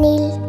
Neil.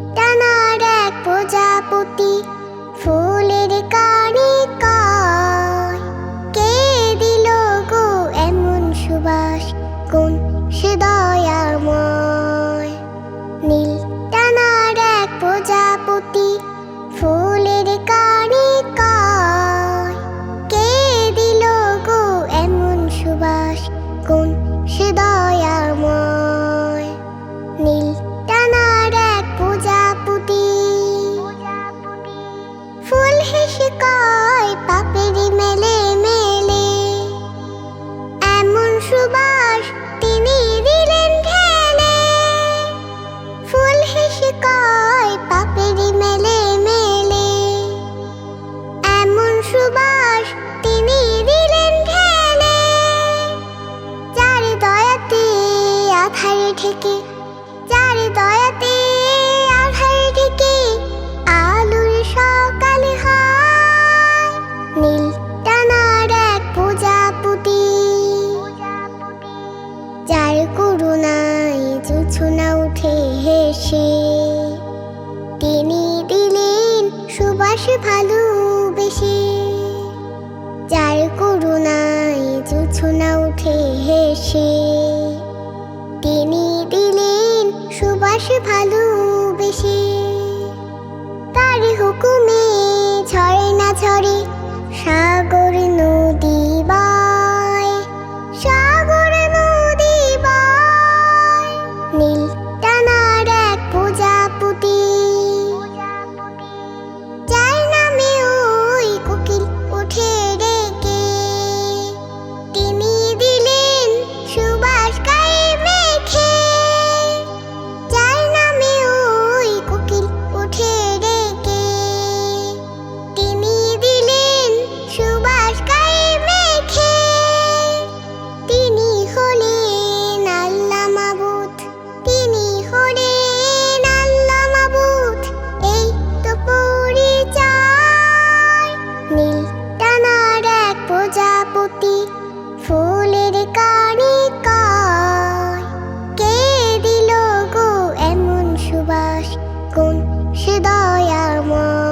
আধারে ঢেকে, যার দয়াতে আধারে ঢেকে, আলুর সকালে হয়। নীল টানার এক প্রজাপতি, যার করুণায় জুছুনা উঠে হেসে। তিনি দিলেন সুভাষ ভালো বেশি যার করুণায় জুছুনা উঠে হেসে। ভালো। Mama.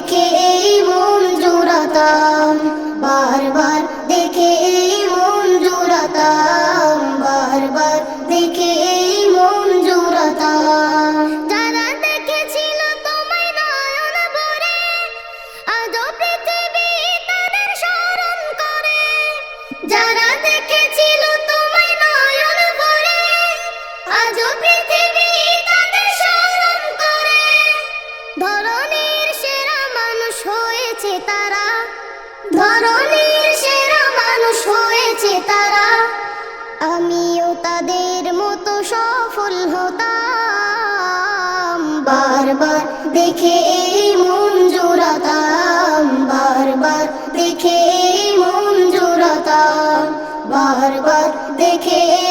দেখে এই মন জুড়াতাম। সফল হতাম বারবার দেখে মন জোড়াতাম বারবার দেখে মন জোড়াতাম বারবার দেখে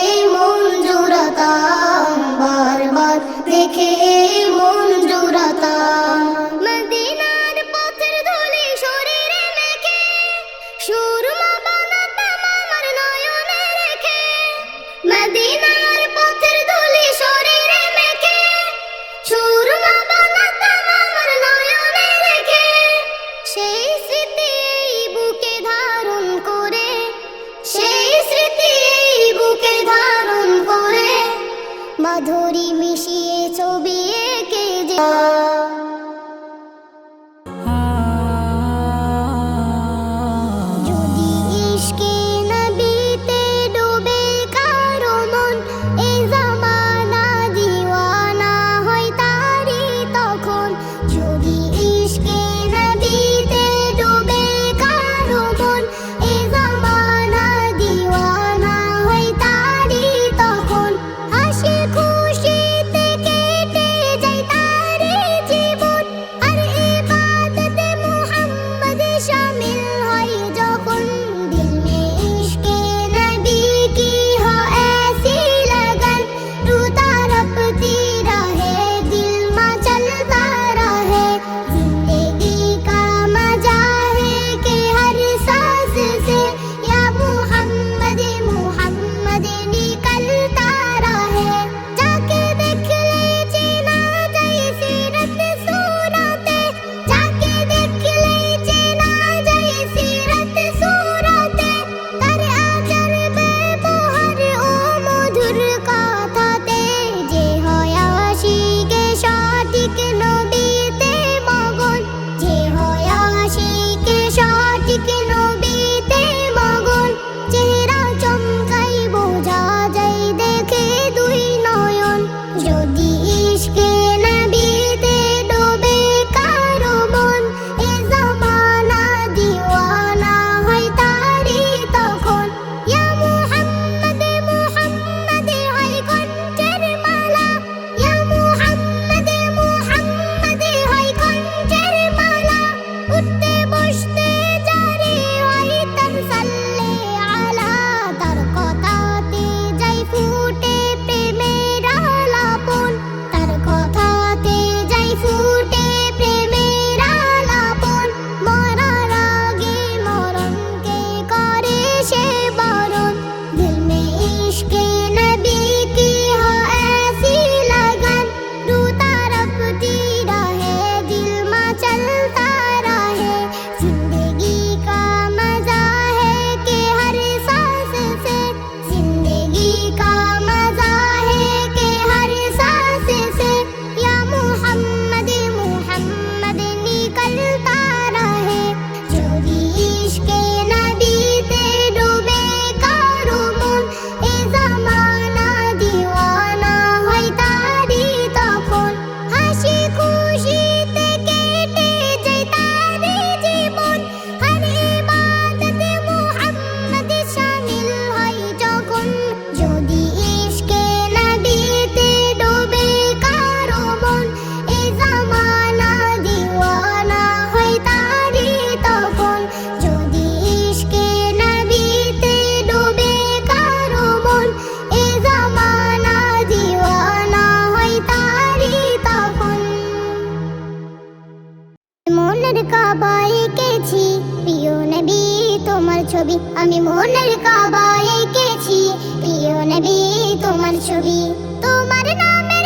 ছবি। আমি মনের কাবা এঁকেছি। প্রিয় নবী তোমার ছবি। তোমার নামে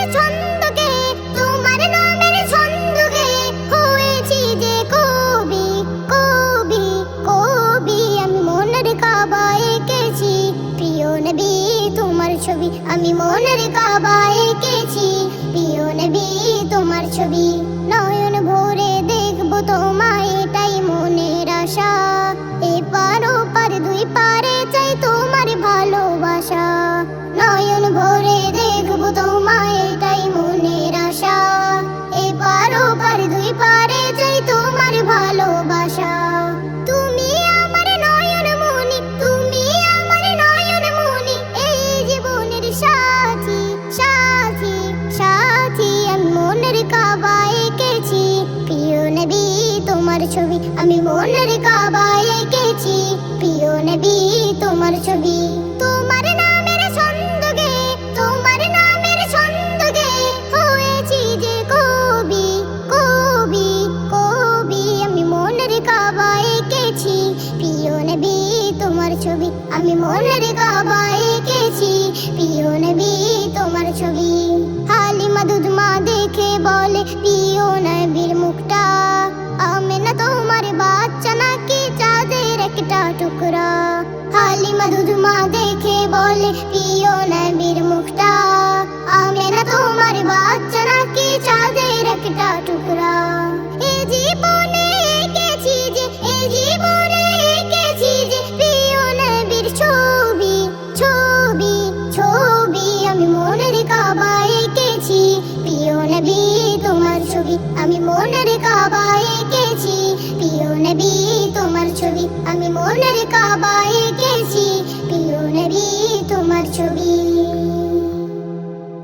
মা দেখে বলে প্রিয় নবীর মুখটা আমেনা তোমার বাচ্চা নাকি চাঁদের একটা টুকরা?